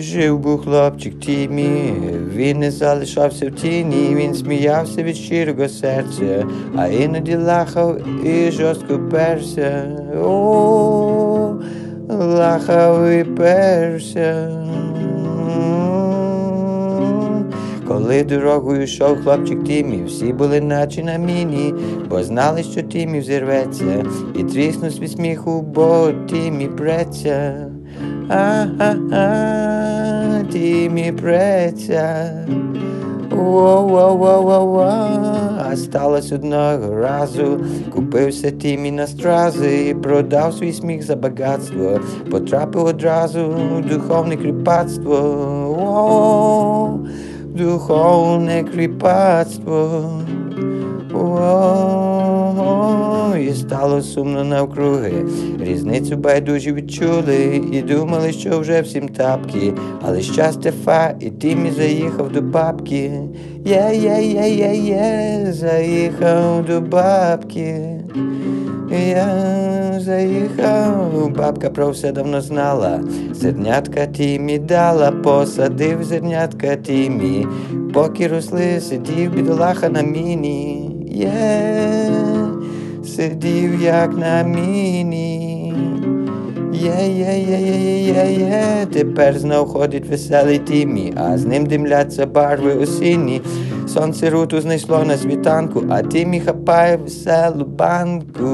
Жив був хлопчик Тімі, він не залишався в тіні, він сміявся від щирого серця, а іноді лахав і жорстко перся. О, лахав і перся. Коли дорогою йшов хлопчик Тімі, всі були наче на міні, бо знали, що Тімі взірветься, і тріснув від сміху, бо Тімі преться. А-а-а, Преться. Воу-воу-воу-воу-воу. А сталося одного разу. Купився Тімі на стрази і продав свій сміх за багатство. Потрапив одразу в духовне кріпацтво. Духовне кріпацтво. І стало сумно навкруги. Різницю байдужі відчули і думали, що вже всім тапки. Але щастя фа, і Тімі заїхав до бабки. Є, є, є, є, є, заїхав до бабки. Я заїхав, бабка про все давно знала. Зернятка Тімі дала, посадив зернятка Тімі. Поки росли, сидів бідолаха на міні. Є, сидів як на міні. Є, є, є, є, є, є, є, тепер знов ходить веселий Тімі, а з ним димляться барви осінні. Сонце руту знайшло на світанку, а Тімі хапає веселу банку.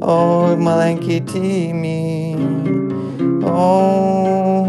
Ой, маленький Тімі, о,